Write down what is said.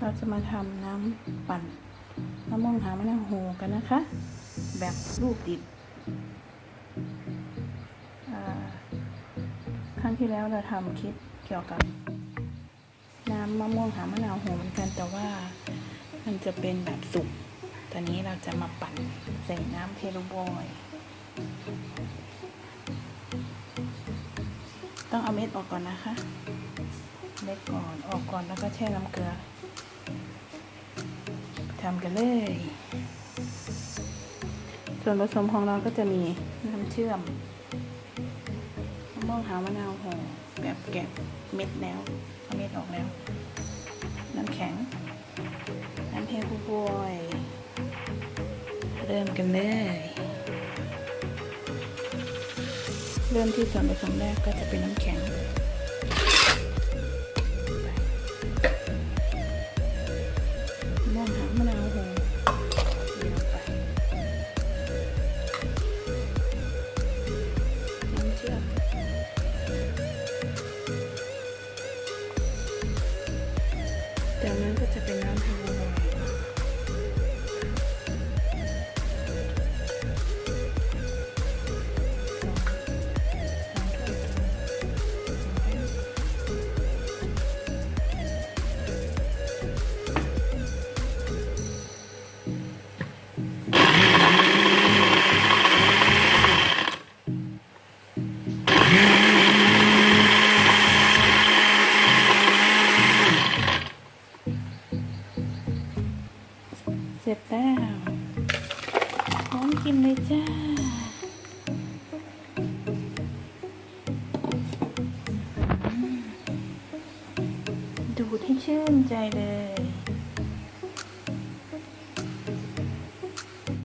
เราจะมาทำน้ำปั่นมะม่วงหามะนาวโฮกันนะคะ แบบลูกดิบครั้งที่แล้วเราทำคลิปเกี่ยวกับ น้ำมะม่วงหามะนาวโฮเหมือนกันแต่ว่ามันจะเป็นแบบสุกตอนนี้เราจะมาปั่นใส่น้ำเทโลบอยต้องเอาเม็ดออกก่อนนะคะ เม็ดก่อนออกก่อนแล้วก็แช่น้ำเกลือทำกันเลย ส่วนผสมของเราก็จะมีน้ำเชื่อมมะม่วงหามะนาวห่แบบแกะเม็ดแล้วเอาเม็ดออกแล้ว น้ำแข็ง น้ำเฮลบอยเริ่มกันเลย เริ่มที่ส่วนผสมแรกก็จะเป็นน้ำแข็ง จาก เสร็จแล้วพร้อมกินเลยจ้า ดูดให้ชื่นใจเลย